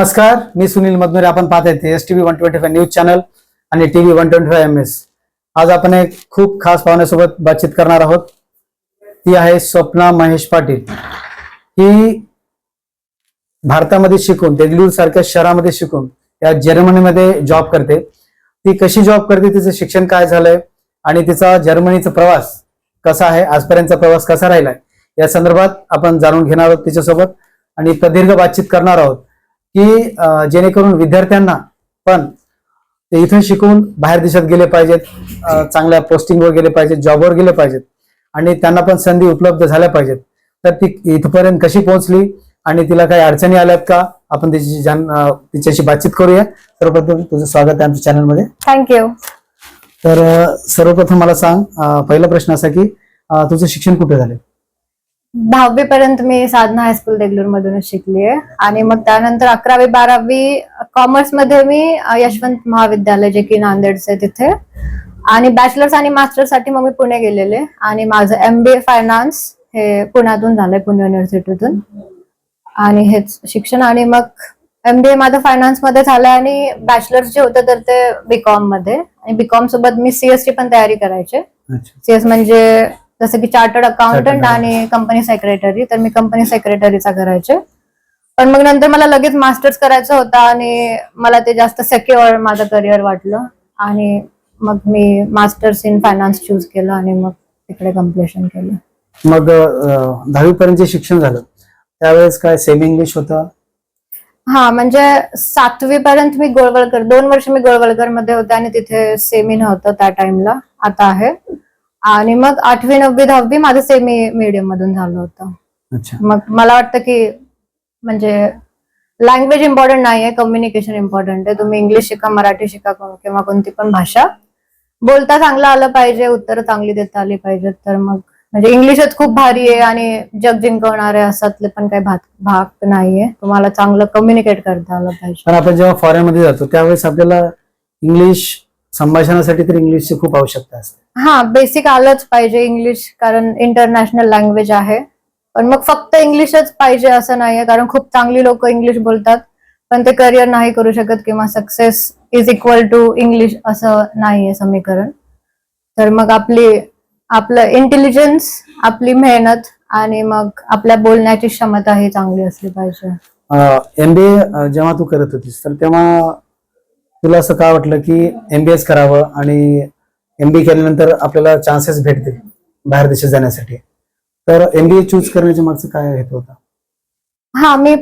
नमस्कार मी सुनील मधनुरे आपण पाहत आहे S TV one twenty five news channel आणि TV one twenty five M S आज आपण एक खूप खास पाहुण्यासोबत बातचीत करणार आहोत. ती आहे स्वप्ना महेश पाटील. ही भारतामध्ये शिकून देगलूर सारख्या शहरामध्ये शिकून त्या जर्मनीमध्ये जॉब करते. ती कशी जॉब करते तिचं शिक्षण काय झालंय आणि तिचा जर्मनीचा प्रवास कसा आहे आजपर्यंतचा प्रवास कसा राहिलाय या संदर्भात आपण जाणून घेणार आहोत तिच्यासोबत. आणि प्रदीर्घ बातचीत करणार आहोत. की जेणेकरून विद्यार्थ्यांना पण ते इथून शिकून बाहेर देशात गेले पाहिजेत चांगल्या पोस्टिंगवर गेले पाहिजेत जॉबवर गेले पाहिजेत आणि त्यांना पण संधी उपलब्ध झाल्या पाहिजेत. तर ती इथपर्यंत कशी पोहोचली आणि तिला काही अडचणी आल्यात का? आपण तिची तिच्याशी बातचीत करूया. सर्वप्रथम तुझं स्वागत आहे आमच्या चॅनलमध्ये. थँक्यू तर सर्वप्रथम मला सांग पहिला प्रश्न असा की तुझं शिक्षण कुठे झालं? दहावी पर्यंत मी साधना हायस्कूल देगलूर मधूनच शिकली आहे. आणि मग त्यानंतर अकरावी बारावी कॉमर्समध्ये मी यशवंत महाविद्यालय जे की नांदेडचे तिथे. आणि बॅचलर्स आणि मास्टरसाठी मग मी पुणे गेलेले. आणि माझं एम बी ए फायनान्स हे पुण्यातून झालंय पुणे युनिव्हर्सिटीतून आणि हेच शिक्षण. आणि मग एम बी ए माझं फायनान्समध्ये झालं आणि बॅचलर्स जे होतं तर ते बीकॉममध्ये. आणि बीकॉम सोबत मी सीएस ची पण तयारी करायचे. सीएस म्हणजे जसं की चार्टर्ड अकाउंटंट आणि कंपनी सेक्रेटरी तर मी कंपनी सेक्रेटरीचा करायचे. पण मग नंतर मला लगेच मास्टर्स करायचं होतं आणि मला ते जास्त सेक्युअर माझं करिअर वाटलं. आणि मग मी मास्टर्स इन फायनान्स चूज केलं आणि मग तिकडे कम्प्लिशन केलं. मग दहावी पर्यंत शिक्षण झालं त्यावेळेस काय सेमी इंग्लिश होतं? हा म्हणजे सातवी पर्यंत मी गोळवळकर दोन वर्ष मी गोळवळकरमध्ये होते आणि तिथे सेमी नव्हतं त्या टाइमला आता आहे. आणि मग आठवी नववी दहावी माझं सेमी मीडियम मधून झालं होतं. अच्छा. मग मला वाटतं की म्हणजे लँग्वेज इम्पॉर्टंट नाहीये कम्युनिकेशन इम्पॉर्टंट आहे. तुम्ही इंग्लिश शिका मराठी शिका किंवा कोणती पण भाषा. बोलता चांगलं आलं पाहिजे उत्तरं चांगली देता आली पाहिजेत तर मग म्हणजे इंग्लिशच खूप भारी आहे आणि जग जिंकवणार आहे असातले पण काही भाग भाग नाहीये. तुम्हाला चांगलं कम्युनिकेट करता आलं पाहिजे. पण आपण जेव्हा फॉरेन मध्ये जातो त्यावेळेस आपल्याला इंग्लिश संभाषणासाठी तर इंग्लिशची खूप आवश्यकता असते. हा बेसिक आलंच पाहिजे इंग्लिश कारण इंटरनॅशनल लँग्वेज आहे. पण मग फक्त इंग्लिशच पाहिजे असं नाहीये कारण खूप चांगली लोक इंग्लिश बोलतात पण ते करिअर नाही करू शकत किंवा success is equal to English असं नाहीये समीकरण. तर मग आपली आपलं इंटेलिजन्स आपली मेहनत आणि मग आपल्या बोलण्याची क्षमता ही चांगली असली पाहिजे. एमबीए जेव्हा तू करत होतीस तर तेव्हा तुला असं का वाटलं की एमबीएच करावं आणि एमबीए केल्यानंतर आपल्याला चान्सेस भेटतील बाहेर देशात जाण्यासाठी? तर एमबीए चूज करण्याच्या मागचं काय हेतू होता हा मी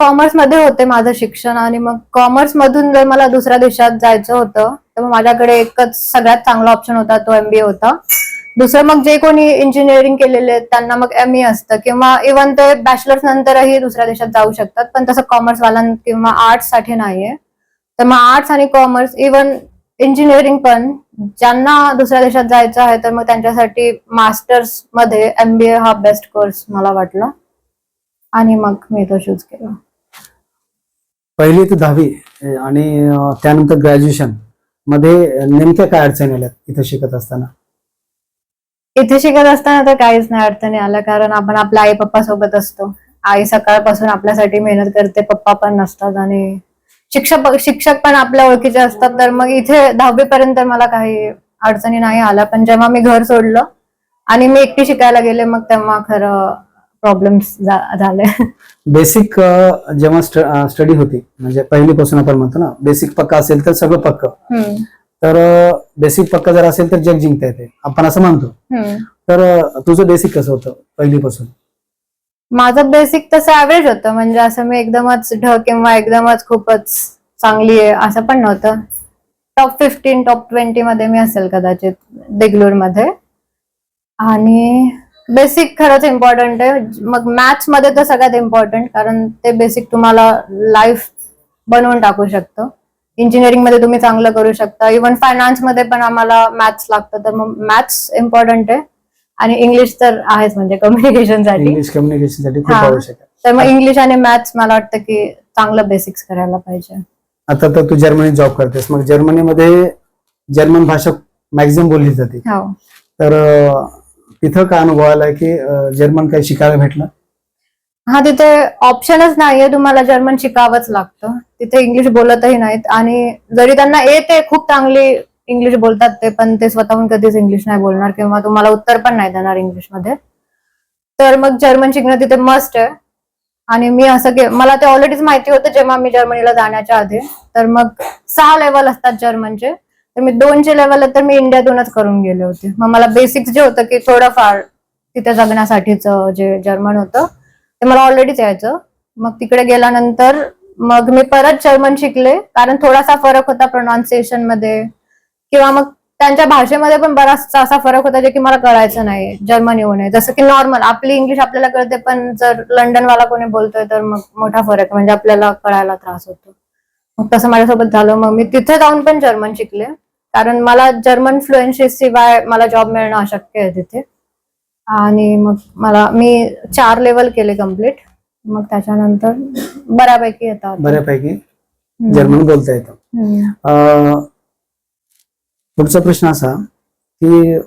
कॉमर्समध्ये होते माझं शिक्षण आणि मग कॉमर्स मधून जर मला दुसऱ्या देशात जायचं होतं तर मग माझ्याकडे एकच सगळ्यात चांगला ऑप्शन होता तो एमबीए होता. दुसरं मग जे कोणी इंजिनिअरिंग केलेले आहेत त्यांना मग एम ए असतं किंवा इव्हन ते बॅचलर्स नंतरही दुसऱ्या देशात जाऊ शकतात पण तसं कॉमर्सवाला किंवा आर्ट्ससाठी नाहीये. तर मग आर्ट्स आणि कॉमर्स इव्हन इंजिनिअरिंग पण ज्यांना दुसऱ्या देशात जायचं आहे तर मग त्यांच्यासाठी मास्टर्समध्ये एमबीए हा बेस्ट कोर्स मला वाटला. आणि मग मी तो चूज केला. पहिली ते दहावी आणि त्यानंतर ग्रॅज्युएशनमध्ये नेमक्या काय अडचणी आल्यात इथं शिकत असताना? इथे शिकत असताना तर काहीच नाही अडचणी आल्या कारण आपण आपल्या आई पप्पा सोबत असतो. आई सकाळपासून आपल्यासाठी मेहनत करते पप्पा पण नसतात आणि शिक्षक शिक्षक पण आपल्या ओळखीचे असतात तर मग इथे दहावी पर्यंत मला काही अडचणी नाही आल्या. पण जेव्हा मी घर सोडलं आणि मी एकटी शिकायला गेले मग तेव्हा खरं प्रॉब्लेम्स झाले. बेसिक जेव्हा स्टडी होती म्हणजे पहिलीपासून आपण म्हणतो ना बेसिक पक्का असेल तर सगळं पक्क. तर बेसिक पक्का जर असेल तर जग जिंकता येते. आपण असं म्हणतो. हम्म. तर तुझं बेसिक कसं होतं पहिलीपासून? माझं बेसिक तसं ऍव्हरेज होतं. म्हणजे असं मी एकदमच ढ किंवा एकदमच खूपच चांगली आहे असं पण नव्हतं. टॉप फिफ्टीन टॉप ट्वेंटी मध्ये मी असेल कदाचित देगलूरमध्ये आणि बेसिक खरंच इम्पॉर्टंट आहे. मग मॅथ्समध्ये तर सगळ्यात इम्पॉर्टंट कारण ते बेसिक तुम्हाला लाईफ बनवून टाकू शकतं. इंजिनिअरिंगमध्ये तुम्ही चांगलं करू शकता. इव्हन फायनान्समध्ये पण आम्हाला मॅथ्स लागतं. तर मग मॅथ्स इम्पॉर्टंट आहे. आणि इंग्लिश तर आहेच म्हणजे कम्युनिकेशनसाठी. इंग्लिश कम्युनिकेशनसाठी खूप हा. आवश्यक आहे. तर मग इंग्लिश आणि मॅथ्स मला वाटतं की चांगलं बेसिक्स करायला पाहिजे. आता तर तू जर्मनीत जॉब करतेस. मग जर्मनीमध्ये जर्मन भाषा मॅक्झिमम बोलली जाते. हो. तर अं, तिथं काय अनुभव आलाय की अं, जर्मन काही शिकायला भेटलं? हा तिथे ऑप्शनच नाहीये. तुम्हाला जर्मन शिकावंच लागतं. तिथे इंग्लिश बोलतही नाहीत. आणि जरी त्यांना येते खूप चांगली इंग्लिश बोलतात ते पण ते स्वतःहून कधीच इंग्लिश नाही बोलणार किंवा तुम्हाला उत्तर पण नाही देणार इंग्लिशमध्ये तर मग जर्मन शिकणं तिथे मस्ट आहे. आणि मी असं मला ते ऑलरेडीच माहिती होतं जेव्हा मी जर्मनीला जाण्याच्या आधी. तर मग सहा लेवल असतात जर्मनचे तर मी दोनचे लेवल तर मी इंडियातूनच करून गेले होते. मग मला बेसिक्स जे होतं की थोडंफार तिथे जगण्यासाठीच जे जर्मन होतं ते मला ऑलरेडीच यायचं. मग तिकडे गेल्यानंतर मग मी परत जर्मन शिकले. कारण थोडासा फरक होता प्रोनाऊन्सिएशनमध्ये. किंवा मग त्यांच्या भाषेमध्ये पण बराचसा असा फरक होता जे की मला कळायचं नाही जर्मन नये. जसं की नॉर्मल आपली इंग्लिश आपल्याला कळते पण जर लंडनवाला कोणी बोलतोय तर मग मोठा फरक. म्हणजे आपल्याला कळायला त्रास होतो. मग तसं माझ्यासोबत झालं. मग मी तिथे जाऊन पण जर्मन शिकले. कारण मला जर्मन फ्लुएन्सी शिवाय मला जॉब मिळणं अशक्य आहे तिथे. आणि मग मला मी चार लेवल केले कंप्लीट मग त्याच्यानंतर बऱ्यापैकी येतात. बऱ्यापैकी जर्मन बोलता येतं. पुढचा प्रश्न असा की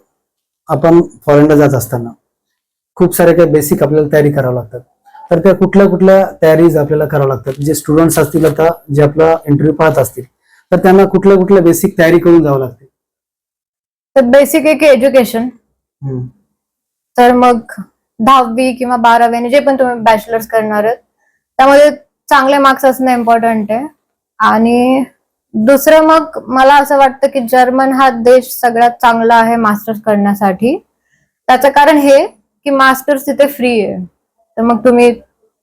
आपण फॉरेनला जात असताना खूप सारे काही बेसिक आपल्याला तयारी करावं लागतात. तर त्या कुठल्या कुठल्या तयारीज आपल्याला करावं लागतात? जे स्टुडंट्स असतील आता जे आपला इंटरव्ह्यू पाहत असतील तर त्यांना कुठल्या कुठल्या बेसिक तयारी करून जावं लागते? तर बेसिक आहे की एज्युकेशन. तर मग दहावी किंवा बारावी जे पण तुम्ही बॅचलर्स करणार आहेत त्यामध्ये चांगले मार्क्स असणं इम्पॉर्टंट आहे. आणि दुसरं मग मला असं वाटतं की जर्मन हा देश सगळ्यात चांगला आहे मास्टर्स करण्यासाठी. त्याचं कारण हे की मास्टर्स तिथे फ्री आहे. तर मग तुम्ही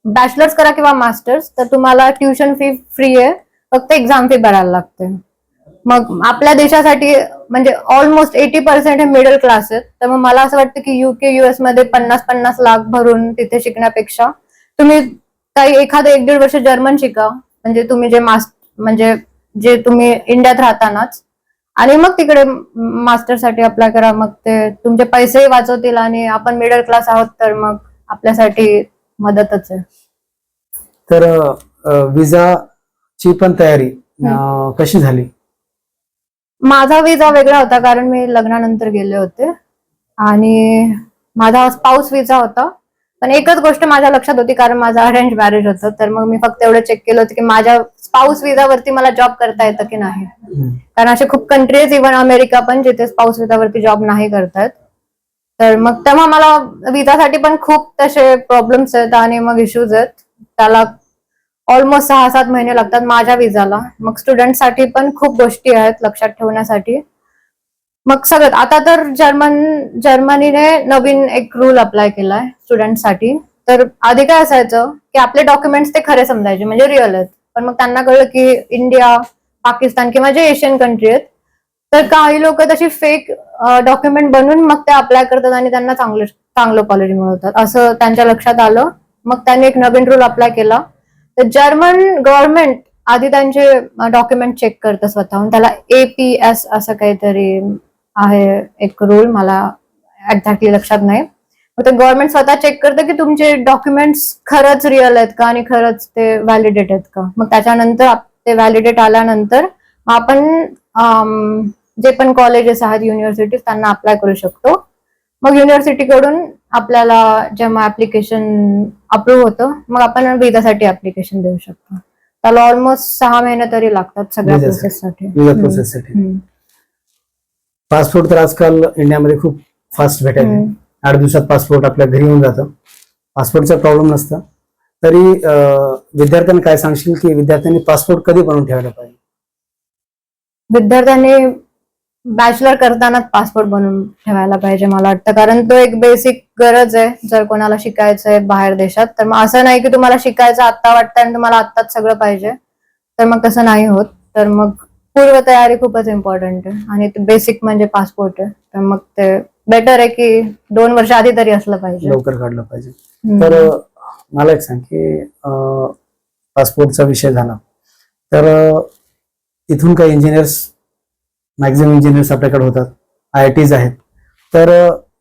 बॅचलर्स करा किंवा मास्टर्स तर तुम्हाला ट्युशन फी फ्री आहे. फक्त एक्झाम फी भरायला लागते. मग आपल्या देशासाठी म्हणजे ऑलमोस्ट एटी पर्सेंट हे मिडल क्लास आहेत. तर मग मला असं वाटतं की युके युएसमध्ये पन्नास पन्नास लाख भरून तिथे शिकण्यापेक्षा तुम्ही काही एखादं एक दीड वर्ष जर्मन शिका. म्हणजे तुम्ही जे मास्ट म्हणजे जे तुम्ही इंडियात राहतानाच. आणि मग तिकडे मास्टरसाठी अप्लाय करा मग ते तुमचे पैसेही वाचवतील आणि आपण मिडल क्लास आहोत तर मग आपल्यासाठी मदतच आहे. तर अं, विजाची पण तयारी अं, कशी झाली? माझा विजा वेगळा होता कारण मी लग्नानंतर गेले होते. आणि माझा स्पाऊस विजा होता. पण एकच गोष्ट माझ्या लक्षात होती कारण माझं अरेंज मॅरेज होतं तर मग मी फक्त एवढं चेक केलं होतं की माझ्या स्पाऊस विजावरती मला जॉब करता येतं की नाही. कारण असे खूप कंट्रीज इव्हन अमेरिका पण जिथे स्पाऊस विजावरती जॉब नाही करतायत तर मग तेव्हा मला विजासाठी पण खूप तसे प्रॉब्लेम्स आहेत आणि मग इश्यूज आहेत. त्याला ऑलमोस्ट सहा सात महिने लागतात माझ्या विजाला मग स्टुडंटसाठी पण खूप गोष्टी आहेत लक्षात ठेवण्यासाठी. मग सगळं आता तर जर्मन जर्मनीने नवीन एक रूल अप्लाय केलाय स्टुडंटसाठी तर आधी काय असायचं की आपले डॉक्युमेंट्स ते खरे समजायचे म्हणजे रिअल आहेत. पण मग त्यांना कळलं की इंडिया पाकिस्तान किंवा जे एशियन कंट्री आहेत तर काही लोक तशी फेक डॉक्युमेंट बनवून मग ते अप्लाय करतात आणि त्यांना चांगलं चांगलं कॉलेज मिळवतात. असं त्यांच्या लक्षात आलं. मग त्यांनी एक नवीन रूल अप्लाय केला. तर जर्मन गव्हर्नमेंट आधी त्यांचे डॉक्युमेंट चेक करतं स्वतःहून. त्याला एपीएस असं काहीतरी आहे एक रूल मला एक्झॅक्टली लक्षात नाही. मग ते गव्हर्नमेंट स्वतः चेक करतं की तुमचे डॉक्युमेंट्स खरंच रिअल आहेत का आणि खरंच ते व्हॅलिडेट आहेत का? मग त्याच्यानंतर ते व्हॅलिडेट आल्यानंतर आपण जे पण कॉलेजेस आहेत युनिव्हर्सिटीज त्यांना अप्लाय करू शकतो. मग युनिव्हर्सिटीकडून आपल्याला जेव्हा ऍप्लिकेशन अप्रूव्ह होतं मग आपण विजासाठी ऍप्लिकेशन देऊ शकतो. त्याला ऑलमोस्ट सहा महिने तरी लागतात सगळ्या प्रोसेससाठी पासपोर्ट तर आजकाल इंडियामध्ये खूप फास्ट भेटायचे आठ दिवसात पासपोर्ट आपल्या घरी येऊन जातं. पासपोर्टचा प्रॉब्लेम नसतं. तरी विद्यार्थ्यांना काय सांगशील की विद्यार्थ्यांनी पासपोर्ट कधी बनवून ठेवायला पाहिजे? विद्यार्थ्यांनी बॅचलर करतानाच पासपोर्ट बनवून ठेवायला पाहिजे मला वाटतं. कारण तो एक बेसिक गरज आहे. जर कोणाला शिकायचं आहे बाहेर देशात तर मग असं नाही की तुम्हाला शिकायचं आत्ता वाटतं आणि तुम्हाला आत्ताच सगळं पाहिजे. तर मग तसं नाही होत. तर मग पूर्व तयारी खूपच इम्पॉर्टंट आहे. आणि ते बेसिक म्हणजे पासपोर्ट आहे. तर मग ते बेटर आहे की दोन वर्ष आधी तरी असलं पाहिजे. लवकर काढलं पाहिजे. तर मला एक सांग की पासपोर्टचा विषय झाला. तर इथून काही इंजिनियर्स मॅक्झिमम इंजिनियर्स आपल्याकडे होतात. आय आय टीज आहेत. तर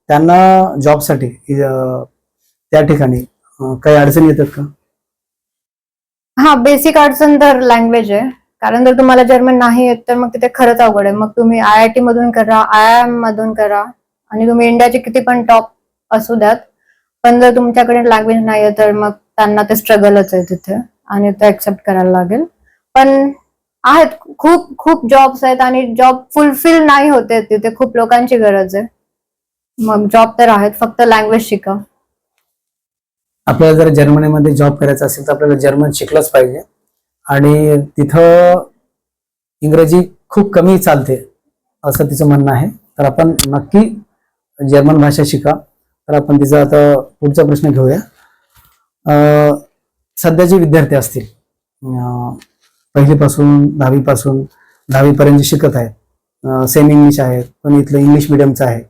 त्यांना जॉबसाठी त्या ठिकाणी काही अडचणी येतात का? हा बेसिक अडचण तर लँग्वेज आहे. कारण जर तुम्हाला जर्मन नाही येत तर मग तिथे खरंच अवघड आहे. मग तुम्ही आय आय टी मधून करा आय आय एम मधून करा. आणि तुम्ही इंडियाचे किती पण टॉप असू द्यात पण जर तुमच्याकडे लँग्वेज नाही आहे तर मग त्यांना ते स्ट्रगलच आहे तिथे. आणि ते ऍक्सेप्ट करायला लागेल. पण आहेत खूप खूप जॉब्स आहेत आणि जॉब फुलफिल नाही होते तिथे. खूप लोकांची गरज आहे. मग जॉब तर आहेत फक्त लँग्वेज शिका. आपल्याला जर जर्मनीमध्ये जॉब करायचा असेल तर आपल्याला जर्मन शिकलंच पाहिजे. आणि तिथं इंग्रजी खूप कमी चालते असं तिचं म्हणणं आहे. तर आपण नक्की जर्मन भाषा शिका. तर आपण तिचा आता पुढचा प्रश्न घेऊया. अं, सध्या जे विद्यार्थी असतील पहिलीपासून दहावीपासून दहावीपर्यंत शिकत आहेत सेम इंग्लिश आहे पण इथलं इंग्लिश मिडियमचं आहे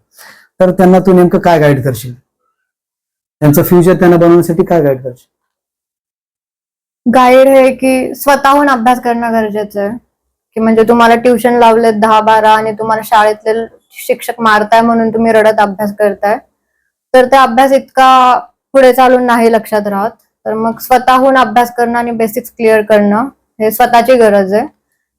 तर त्यांना तू नेमकं काय गाईड करशील? त्यांचं फ्युचर त्यांना बनवण्यासाठी काय गाईड करशील? गाईड हे की स्वतःहून अभ्यास करणं गरजेचं आहे. की म्हणजे तुम्हाला ट्युशन लावले दहा बारा आणि तुम्हाला शाळेतले शिक्षक मारताय म्हणून तुम्ही रडत अभ्यास करताय. तर ते अभ्यास इतका पुढे चालून नाही लक्षात राहत. तर मग स्वतःहून अभ्यास करणं आणि बेसिक्स क्लिअर करणं हे स्वतःची गरज आहे.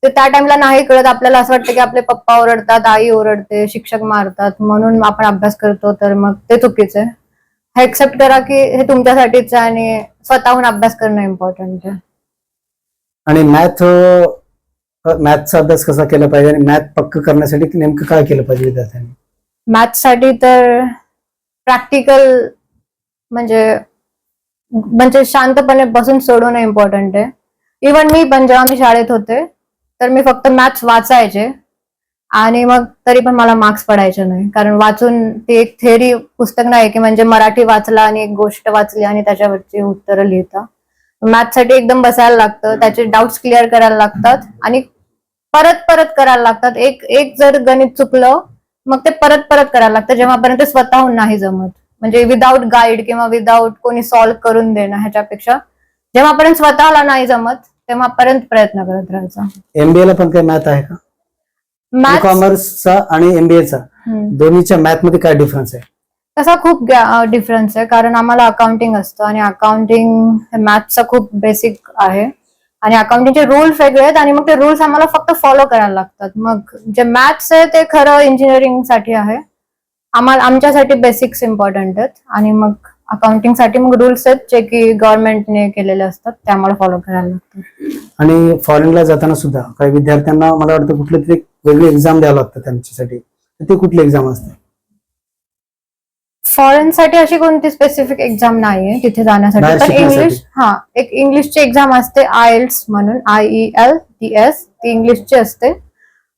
ते त्या टाइमला नाही कळत. आपल्याला असं वाटतं की आपले पप्पा ओरडतात आई ओरडते शिक्षक मारतात म्हणून आपण अभ्यास करतो तर मग ते चुकीचं आहे. हे एक्सेप्ट करा की हे तुमच्यासाठीच आहे आणि स्वतःहून अभ्यास करणं इम्पॉर्टंट आहे. आणि मॅथ मॅथचा अभ्यास कसा केला पाहिजे आणि मॅथ पक्क करण्यासाठी नेमकं काय केलं पाहिजे विद्यार्थ्यांनी? मॅथ्ससाठी तर प्रॅक्टिकल म्हणजे म्हणजे शांतपणे बसून सोडवणं इम्पॉर्टंट आहे. इवन मी पण जेव्हा मी शाळेत होते तर मी फक्त मॅथ्स वाचायचे. आणि मग तरी पण मला मार्क्स पडायचे नाही. कारण वाचून ते एक थेअरी पुस्तक नाही की म्हणजे मराठी वाचला आणि एक गोष्ट वाचली आणि त्याच्यावरची उत्तरं लिहिता. मॅथ्ससाठी एकदम बसायला लागतं त्याचे डाऊट्स क्लिअर करायला लागतात आणि परत परत करायला लागतात. एक एक जर गणित चुकलं मग ते परत परत करायला लागतं. जेव्हापर्यंत स्वतःहून नाही जमत. म्हणजे विदाऊट गाईड किंवा विदाऊट कोणी सॉल्व्ह करून देणं ह्याच्यापेक्षा जेव्हापर्यंत स्वतःला नाही जमत तेव्हापर्यंत प्रयत्न करत राहायचा. एमबीए ला पण काही मॅथ आहे का? कॉमर्सचा आणि एमबीएचा दोन्हीच्या मॅथमध्ये काय डिफरन्स आहे? तसा खूप डिफरन्स आहे कारण आम्हाला अकाउंटिंग असतं आणि अकाउंटिंग मॅथचा खूप बेसिक आहे. आणि अकाउंटिंगचे रूल्स वेगळे आहेत आणि मग ते रूल्स आम्हाला फक्त फॉलो करायला लागतात. मग जे मॅथ्स आहे ते खरं इंजिनिअरिंगसाठी आहे. आम्हाला आमच्यासाठी बेसिक्स इम्पॉर्टंट आहेत. आणि मग अकाउंटिंगसाठी मग रूल्स आहेत जे की गव्हर्नमेंटने केलेले असतात ते आम्हाला फॉलो करायला लागतात आणि फॉरेनला जाताना सुद्धा काही विद्यार्थ्यांना मला वाटतं कुठली तरी वेगळी एक्झाम द्यावं लागतं त्यांच्यासाठी. ते कुठली एक्झाम असते? फॉरेन साठी अशी कोणती स्पेसिफिक एक्झाम नाहीये तिथे जाण्यासाठी. पण. इंग्लिश हा एक इंग्लिशची एक्झाम असते आयएल्स म्हणून I E L T S ती इंग्लिशची असते.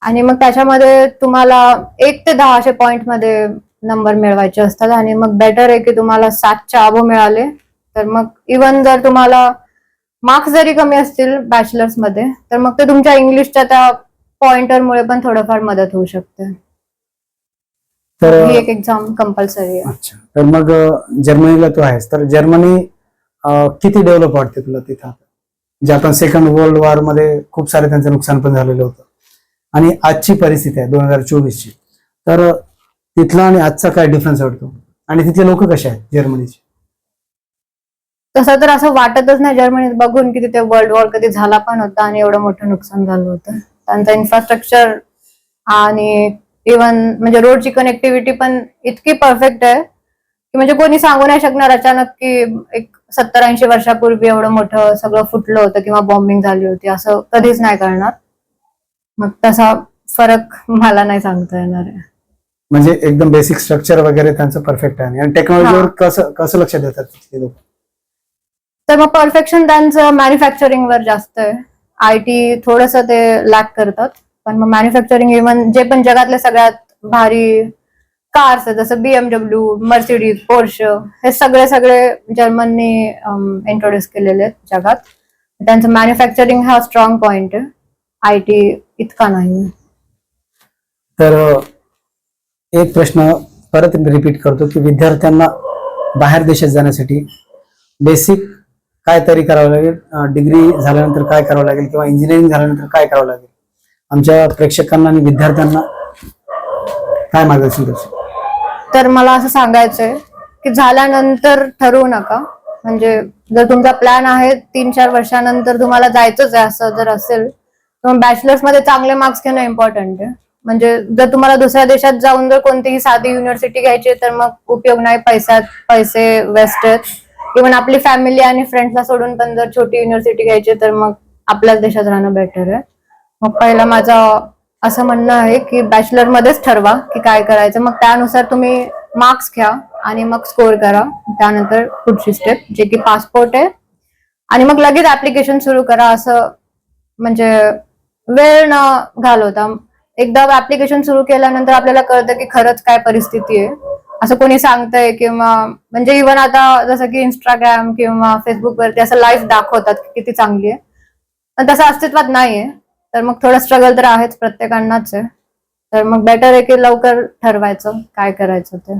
आणि मग त्याच्यामध्ये तुम्हाला एक ते दहा असे पॉइंटमध्ये नंबर मिळवायचे असतात आणि मग बेटर आहे की तुम्हाला सातच्या अबो मिळाले. तर मग इवन जर तुम्हाला मार्क्स जरी कमी असतील बॅचलर्समध्ये तर मग ते तुमच्या इंग्लिशच्या त्या पॉइंटरमुळे पण थोडंफार मदत होऊ शकते. तर ही एक एक्झाम कंपल्सरी आहे. अच्छा. तर मग जर्मनीला तू आहेस. तर जर्मनी किती डेव्हलप वाटते तुला तिथं? जे आपण सेकंड वर्ल्ड वॉरमध्ये खूप सारे त्यांचं नुकसान पण झालेलं होतं. आणि आजची परिस्थिती आहे दोन हजार चोवीसची. तर तिथला आणि आजचा काय डिफरन्स वाटतो? आणि तिथले लोक कसे आहेत जर्मनीचे? तसं तर असं वाटतच नाही जर्मनीत. बघून की तिथे वर्ल्ड वॉर कधी झाला पण होता आणि एवढं मोठं नुकसान झालं होतं. त्यांचं इन्फ्रास्ट्रक्चर आणि इवन म्हणजे रोडची कनेक्टिव्हिटी पण इतकी परफेक्ट आहे की म्हणजे कोणी सांगू नाही शकणार अचानक की एक सत्तर ऐंशी वर्षापूर्वी एवढं मोठं सगळं फुटलं होतं किंवा बॉम्बिंग झाली होती. असं कधीच नाही करणार मग तसा फरक मला नाही सांगता येणार आहे. म्हणजे एकदम बेसिक स्ट्रक्चर वगैरे त्यांचं परफेक्ट आहे. आणि टेक्नॉलॉजीवर कसं कसं लक्ष देतात तिथले लोक? तर मग परफेक्शन त्यांचं मॅन्युफॅक्चरिंग वर जास्त आहे. आय टी थोडस ते लॅक करतात. पण मग मॅन्युफॅक्चरिंग इव्हन जे पण जगातले सगळ्यात भारी कार्स आहेत जसं बीएमडब्ल्यू मर्सिडीज पोर्श हे सगळे सगळे जर्मननी इंट्रोड्यूस केलेले आहेत जगात. त्यांचं मॅन्युफॅक्चरिंग हा स्ट्रॉंग पॉइंट आहे. आय टी इतका नाही. तर एक प्रश्न परत रिपीट करतो की विद्यार्थ्यांना बाहेर देशात जाण्यासाठी बेसिक काय तरी करावं लागेल? डिग्री झाल्यानंतर काय करावं लागेल किंवा इंजिनिअरिंग झाल्यानंतर काय करावं लागेल? आमच्या प्रेक्षकांना आणि विद्यार्थ्यांना काय मार्गदर्शन करशील तर मला असं सांगायचंय की झाल्यानंतर ठरवू नका. म्हणजे जर तुमचा प्लॅन आहे तीन चार वर्षानंतर तुम्हाला जायचंच आहे असं जर असेल तर बॅचलर्समध्ये चांगले मार्क्स घेणं इम्पॉर्टंट आहे. म्हणजे जर तुम्हाला दुसऱ्या देशात जाऊन जर कोणतीही साधी युनिव्हर्सिटी घ्यायची तर मग उपयोग नाही. पैसा पैसे वेस्ट आहेत इव्हन आपली फॅमिली आणि फ्रेंड्सला सोडून पण जर छोटी युनिव्हर्सिटी घ्यायची तर मग आपल्याच देशात राहणं बेटर आहे. मग पहिला माझं असं म्हणणं आहे की बॅचलर मध्येच ठरवा की काय करायचं. मग त्यानुसार तुम्ही मार्क्स घ्या आणि मग स्कोर करा. त्यानंतर पुढची स्टेप जे की पासपोर्ट आहे. आणि मग लगेच ऍप्लिकेशन सुरू करा असं म्हणजे वेळ न घालवता. एकदा ऍप्लिकेशन सुरू केल्यानंतर आपल्याला कळतं की खरंच काय परिस्थिती आहे. असं कोणी सांगतंय किंवा म्हणजे इव्हन आता जसं की इंस्टाग्राम किंवा फेसबुक वरती असं लाईव्ह दाखवतात की किती चांगली आहे. पण तसं अस्तित्वात नाहीये. तर मग थोडं स्ट्रगल तर आहेच प्रत्येकांनाच आहे. तर मग बेटर आहे की लवकर ठरवायचं काय करायचं ते.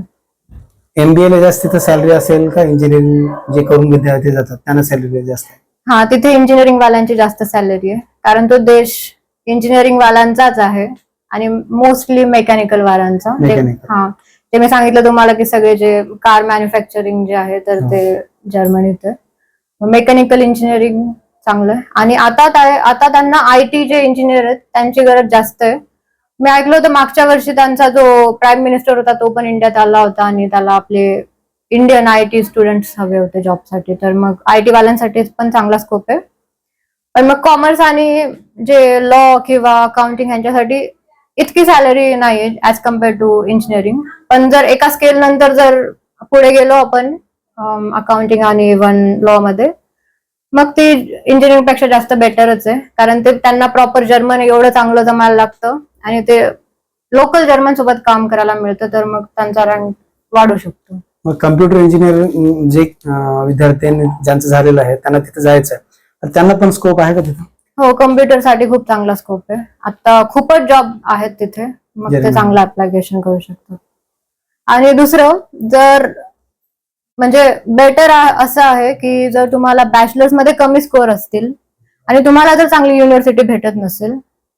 एमबीए ला जास्त तिथं सॅलरी असेल का? इंजिनिअरिंग जे करून विद्यार्थी जातात त्यांना सॅलरी जास्त हा तिथे इंजिनिअरिंग वाल्यांची जास्त सॅलरी आहे. कारण तो देश इंजिनिअरिंग वाल्यांचाच आहे. आणि मोस्टली मेकॅनिकल Mechanical. हा. ते मी सांगितलं तुम्हाला की सगळे जे कार मॅन्युफॅक्चरिंग जे आहे तर ते जर्मनीत मेकॅनिकल इंजिनिअरिंग चांगलं आहे. आणि आता त्या- आता त्यांना आय टी जे इंजिनियर आहेत त्यांची गरज जास्त आहे. मी ऐकलं होतं मागच्या वर्षी त्यांचा जो प्राईम मिनिस्टर होता तो पण इंडियात आला होता आणि त्याला आपले इंडियन आय टी स्टुडंट्स हवे होते जॉबसाठी तर मग आय टी वाल्यांसाठी पण चांगला स्कोप आहे. पण मग कॉमर्स आणि जे लॉ किंवा अकाउंटिंग यांच्यासाठी इतकी सॅलरी नाही ऍज कंपेअर टू इंजिनिअरिंग पण जर एका स्केल नंतर जर पुढे गेलो आपण अकाउंटिंग आणि इव्हन लॉ मध्ये मग ती इंजिनिअरिंगपेक्षा जास्त बेटरच आहे. कारण ते त्यांना प्रॉपर जर्मन एवढं चांगलं जमायला लागतं आणि ते लोकल जर्मन सोबत काम करायला मिळतं तर मग त्यांचा रँक वाढू शकतो. मग कम्प्युटर इंजिनिअर जे विद्यार्थ्यांनी ज्यांचं झालेलं आहे त्यांना तिथे जायचं आहे त्यांना पण स्कोप आहे का तिथं? हो कम्प्युटरसाठी खूप चांगला स्कोप आहे. आता खूपच जॉब आहेत तिथे. मग ते. चांगलं अप्लिकेशन करू शकतात आणि दुसरं जर म्हणजे बेटर असं आहे की जर तुम्हाला बॅचलर्समध्ये कमी स्कोअर असतील आणि तुम्हाला जर चांगली युनिव्हर्सिटी भेटत नसेल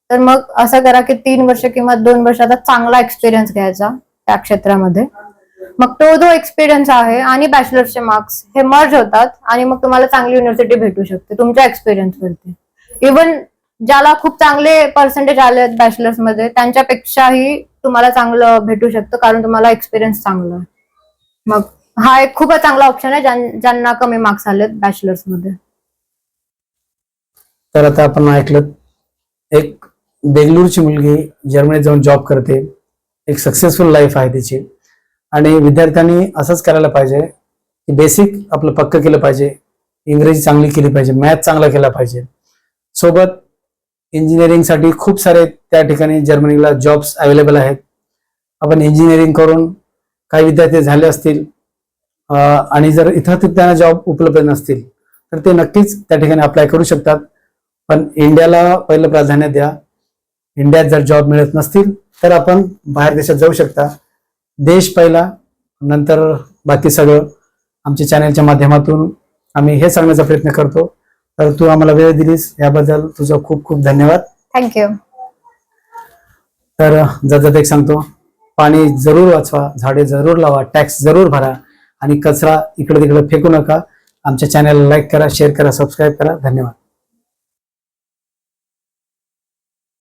तर मग असं करा की तीन वर्ष किंवा दोन वर्षाचा चांगला एक्सपिरियन्स घ्यायचा त्या क्षेत्रामध्ये. मग तो जो एक्सपिरियन्स आहे आणि बॅचलर्सचे मार्क्स हे मर्ज होतात आणि मग तुम्हाला चांगली युनिव्हर्सिटी भेटू शकते तुमच्या एक्सपिरियन्स वरती. इवन ज्याला खूप चांगले पर्सेंटेज आले आहेत बॅचलर्समध्ये त्यांच्यापेक्षाही तुम्हाला चांगलं भेटू शकतं कारण तुम्हाला एक्सपिरियन्स चांगला आहे. मग हा एक खूपच चांगला ऑप्शन आहे ज्यांना कमी मार्क्स आलेत बॅचलर्समध्ये. तर आता आपण ऐकलं एक बेंगलुरूची मुलगी जर्मनीत जाऊन जॉब करते. एक सक्सेसफुल लाईफ आहे तिची. आणि विद्यार्थ्यांनी असंच करायला पाहिजे की बेसिक आपलं पक्क केलं पाहिजे इंग्रजी चांगली केली पाहिजे मॅथ चांगला केला पाहिजे. सोबत इंजिनिअरिंगसाठी खूप सारे त्या ठिकाणी जर्मनीला जॉब्स अवेलेबल आहेत. आपण इंजिनिअरिंग करून काही विद्यार्थी झाले असतील आणि जर इथं ते त्यांना जॉब उपलब्ध नसतील तर ते नक्कीच त्या ठिकाणी अप्लाय करू शकतात. पण इंडियाला पहिलं प्राधान्य द्या. इंडियात जर जॉब मिळत नसतील तर आपण बाहेर देशात जाऊ शकता. देश पहिला नंतर बाकी सगळं आमच्या चॅनलच्या माध्यमातून आम्ही हे सांगण्याचा प्रयत्न करतो. तर तू आम्हाला वेळ दिलीस. याबद्दल तुझं खूप खूप धन्यवाद. थँक्यू तर जर एक सांगतो पाणी जरूर वाचवा झाडे जरूर लावा टॅक्स जरूर भरा आणि कचरा इकडे तिकडे फेकू नका. आमच्या चॅनलला लाईक करा शेअर करा सबस्क्राईब करा. धन्यवाद.